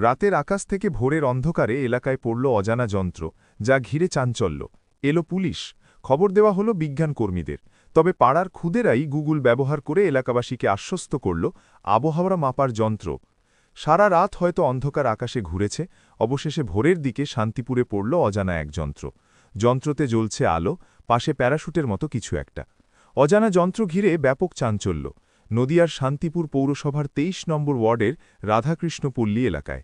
রাতের আকাশ থেকে ভোরের অন্ধকারে এলাকায় পড়ল অজানা যন্ত্র, যা ঘিরে চাঞ্চল্য। এলো পুলিশ। খবর দেওয়া হলো বিজ্ঞান কর্মীদের। তবে পাড়ার খুদেরাই গুগল ব্যবহার করে এলাকাবাসীকে আশ্বস্ত করল, আবহাওয়া মাপার যন্ত্র। সারা রাত হয়তো অন্ধকার আকাশে ঘুরেছে, অবশেষে ভোরের দিকে শান্তিপুরে পড়ল অজানা এক যন্ত্র। যন্ত্রতে জ্বলছে আলো, পাশে প্যারাশুটের মতো কিছু একটা। অজানা যন্ত্র ঘিরে ব্যাপক চাঞ্চল্য। নদিয়ার শান্তিপুর পৌরসভার তেইশ নম্বর ওয়ার্ডের রাধাকৃষ্ণপল্লী এলাকায়।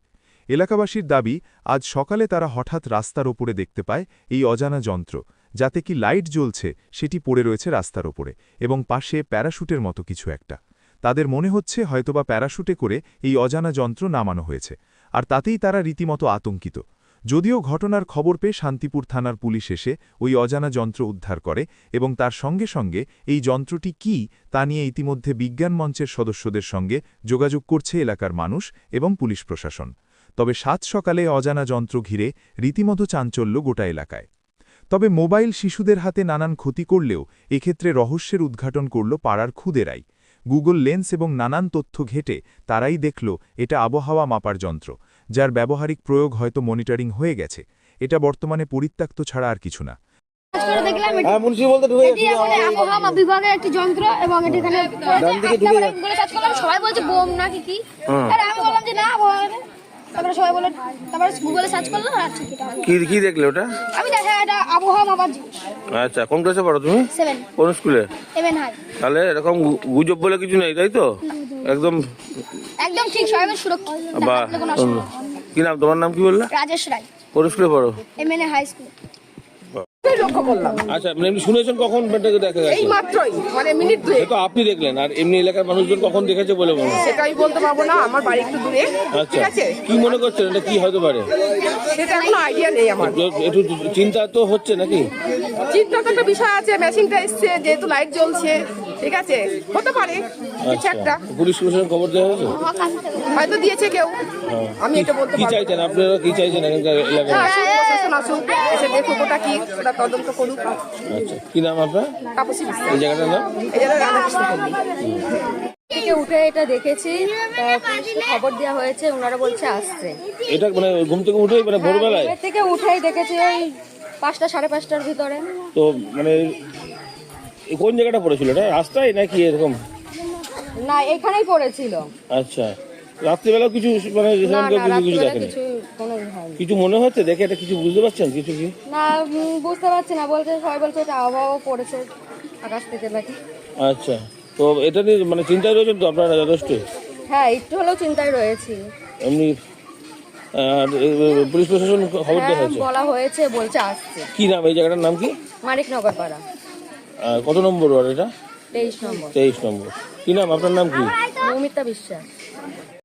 এলাকাবাসীর দাবি, আজ সকালে তারা হঠাৎ রাস্তার ওপরে দেখতে পায় এই অজানা যন্ত্র, যাতে কি লাইট জ্বলছে সেটি পড়ে রয়েছে রাস্তার ওপরে এবং পাশে প্যারাশুটের মতো কিছু একটা। তাদের মনে হচ্ছে হয়তোবা প্যারাশুটে করে এই অজানা যন্ত্র নামানো হয়েছে, আর তাতেই তারা রীতিমতো আতঙ্কিত। যদিও ঘটনার খবর পেয়ে শান্তিপুর থানার পুলিশ এসে ওই অজানা যন্ত্র উদ্ধার করে এবং তার সঙ্গে সঙ্গে এই যন্ত্রটি কি তা নিয়ে ইতিমধ্যে বিজ্ঞান মঞ্চের সদস্যদের সঙ্গে যোগাযোগ করছে এলাকার মানুষ এবং পুলিশ প্রশাসন। তবে সাত সকালে অজানা যন্ত্র ঘিরে রীতিমতো চাঞ্চল্য গোটা এলাকায়। তবে মোবাইল শিশুদের হাতে নানান ক্ষতি করলেও এক্ষেত্রে রহস্যের উদ্ঘাটন করল পাড়ার খুদেরাই। গুগল লেন্স এবং নানান তথ্য ঘেটে তারাই দেখল এটা আবহাওয়া মাপার যন্ত্র। যার ব্যবহারিক প্রয়োগ হয়তো মনিটরিং হয়ে গেছে। এটা বর্তমানে পরিত্যক্ত ছাড়া আর কিছু না। কাজ করে দেখলাম এটি- হ্যাঁ মুন্সি বলতে ঢুকে এটি এখানে আবহাওয়া বিভাগের একটি যন্ত্র এবং এটি এখানে সবাই বলছে বোম নাকি কি কি আরে আমি বললাম যে না আবহাওয়া না। তারপরে সবাই বলে তারপরে গুগলে সার্চ করলাম আর কি কি দেখলে ওটা? আমি দেখা এটা আবহাওয়া মাপার জিনিস। আচ্ছা কোন ক্লাসে পড়ো তুমি? সেভেন কোন স্কুলে হাই তাহলে এরকম গুজব বলে কিছু নেই তাই তো? একদম একদম ঠিক সবাই সুরক্ষিত। বা দেখাতে কোনো অসুবিধা নেই। কি নাম তোমার নাম কি বললা? রাজেশ রায়। কোন স্কুলে পড়ো? এমএনএ হাই স্কুল লক্ষ্য করলাম। আচ্ছা মানে এমনি শুনেছেন কখন এটাকে দেখা এই মাত্রই মানে মিনিট দুয়ে তো আপনি দেখলেন আর এমনি এলাকার মানুষজন কখন দেখেছে বলে মনে হয়? সেটা আমি বলতে পারব না আমার বাড়ি একটু দূরে আচ্ছা। ঠিক আছে? কি মনে করছেন? এটা কি হতে পারে? সেটা কোনো আইডিয়া নেই আমার। একটু চিন্তা তো হচ্ছে নাকি? চিন্তা তো একটা বিষয় আছে মেশিনটা এসছে যেহেতু লাইট জ্বলছে ঠিক আছে? হতে পারে কিছু একটা। আচ্ছা পুলিশ প্রশাসন খবর দেওয়া হয়েছে? হয়তো দিয়েছে কেউ। আমি এটা বলতে কি পারব চাইছেন? আপনারা কি চাইছেন এখানকার এলাকার প্রশাসন আসুক এসে দেখুক ওটা কি ওটা তদন্ত করুক। আচ্ছা কি নাম আপনার? তাপসী বিশ্বাস। এই জায়গাটার নাম? এই জন্য রাধাকৃষ্ণ পল্লী। থেকে উঠে এটা দেখেছি তা পুলিশকে খবর দেওয়া হয়েছে ওনারা বলছে আসছে। এটা মানে ঘুম থেকে উঠেই মানে ভোরবেলায়? ঘুমের থেকে উঠেই দেখেছি ওই পাঁচটা সাড়ে পাঁচটার ভিতরে। তো মানে কোন জায়গাটা পড়েছিল? এটা রাস্তায় নাকি এরকম? না এখানেই পড়েছিল। আচ্ছা। রাত্রিবেলা কিছু মানে কিছু দেখেনি? মনে হচ্ছে? দেখে এটা কিছু বুঝতে পারছেন? কিছু কি? না বুঝতে পারছি না। বলছে সবাই বলছে এটা আবহাওয়া পড়েছে আকাশ থেকে নাকি। আচ্ছা। তো এটা নিয়ে মানে চিন্তায় রয়েছেন তো আপনারা যথেষ্ট? হ্যাঁ একটু হলেও চিন্তায় রয়েছি। এমনি পুলিশ প্রশাসন খবর দেওয়া হ্যাঁ হয়েছে বলা হয়েছে বলছে আসছে। কি নাম এই জায়গাটার নাম কি? মানিকনগর পাড়া কত নম্বর ওয়ার্ড এটা? তেইশ নম্বর। তেইশ নম্বর। কি নাম আপনার নাম কি? মৌমিতা বিশ্বাস।